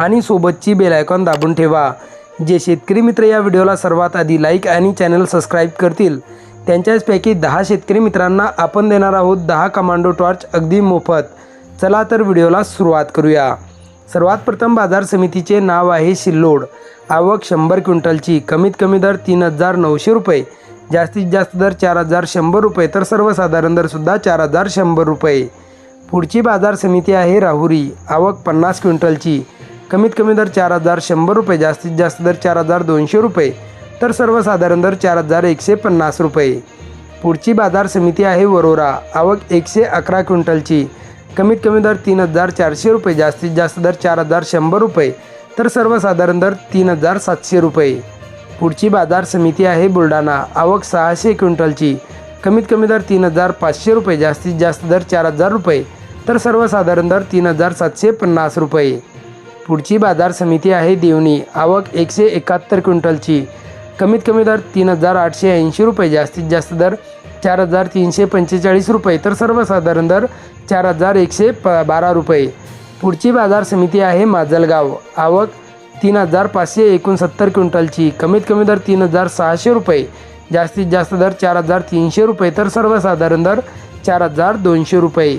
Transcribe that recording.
आणि सोबतची bell icon दाबून ठेवा. जे शेतकरी मित्र या व्हिडिओला सर्वात आधी लाईक आणि चॅनल सबस्क्राईब करतील त्यांच्याचपैकी दहा शेतकरी मित्रांना आपण देणार आहोत दहा कमांडो टॉर्च अगदी मोफत. चला तर व्हिडिओला सुरुवात करूया. सर्वात प्रथम बाजार समितीचे नाव आहे शिल्लोड. आवक शंभर क्विंटलची कमीत कमी दर तीन हजार नऊशे रुपये. जास्तीत जास्त दर चार हजार शंभर रुपये तर सर्वसाधारण दरसुद्धा चार हजार शंभर रुपये. पुढची बाजार समिती आहे राहुरी. आवक पन्नास क्विंटलची कमीत कमी दर चार हजार शंभर रुपये जास्तीत जास्त दर चार हजार दोनशे रुपये तर सर्वसाधारण दर चार हजार एकशे पन्नास रुपये. पुढची बाजार समिती आहे वरोरा आवक एकशे अकरा क्विंटलची. कमीत कमी दर तीन हजार चारशे रुपये जास्तीत जास्त दर चार हजार शंभर रुपये तर सर्वसाधारण दर तीन हजार सातशे रुपये. पुढची बाजार समिती आहे बुलढाणा आवक सहाशे क्विंटलची. कमीत कमी दर तीन हजार पाचशे रुपये जास्तीत जास्त दर चार हजार रुपये तर सर्वसाधारण दर तीन हजार सातशे पन्नास रुपये. पुढची बाजार समिती आहे देवणी. आवक एकशे एकाहत्तर क्विंटलची. कमीत कमी दर तीन हजार आठशे ऐंशी रुपये. जास्तीत जास्त दर चार हजार तीनशे पंचेचाळीस रुपये. तर सर्वसाधारण दर चार हजार एकशे प बारा रुपये. पुढची बाजार समिती आहे माजलगाव. आवक तीन हजार पाचशे एकोणसत्तर क्विंटलची. कमीत कमी दर तीन हजार सहाशे रुपये. जास्तीत जास्त दर चार हजार तीनशे रुपये. तर सर्वसाधारण दर चार हजार दोनशे रुपये.